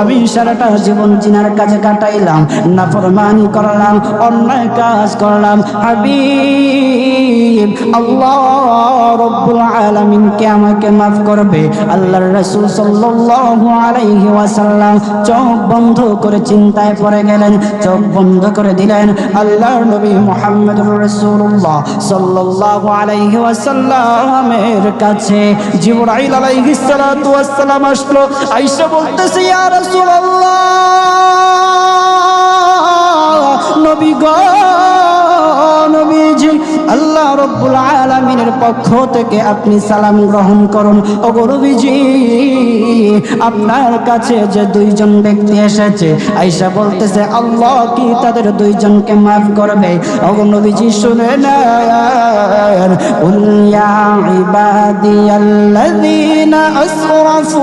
আমি সারাটা জীবন জিনার কাজে কাটাইলাম না ফরমানি করলাম অন্যায় কাজ করলাম হাবিব আল্লাহ রব্বুল আলামিন কে আমাকে মাফ করবে? আল্লাহর রাসূল সাল্লাল্লাহু আলাইহি ওয়াসাল্লাম চোখ বন্ধ করে চিন্তায় পড়ে গেলেন, চোখ বন্ধ করে দিলেন। আল্লাহর নবী মুহাম্মদুর রাসূলুল্লাহ সাল্লাল্লাহু আলাইহি ওয়াসাল্লামের কাছে জিবরাইল আলাইহিস সালাতু ওয়াস সালাম আসলো। আয়েশা বলতেছে, ইয়া রাসূলুল্লাহ! রব্বুল আলমিনের পক্ষ থেকে আপনি সালাম গ্রহণ করুন। ও গরুবিজি আপনার কাছে যে দুইজন ব্যক্তি এসেছে আইসা বলতেছে, আল্লাহ কি তাদের দুইজনকে মাফ করবে? অগনবিজি শুনে না উল্লিয়া ইবাদি ইবাদিয়াল্লাযীনা আসরাফু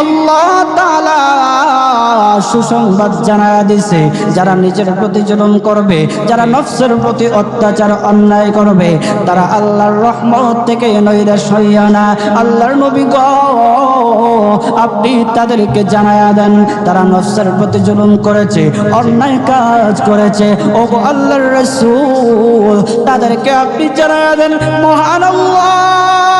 আল্লাহ তাআলা সুসংবাদ জানা দিছে, যারা নিজের প্রতি জুলুম করবে, যারা নফসের প্রতি অত্যাচার, অন্যায় করবে, তারা আল্লাহর রহমত থেকে নৈরাশ হইয়া না। আল্লাহর নবী গো, আপনি তাদেরকে জানায়া দেন, তারা নফসের প্রতি জুলুম করেছে, অন্যায় কাজ করেছে। ও আল্লাহর রাসূল, তাদেরকে আপনি জানায়া দেন, মহান আল্লাহ।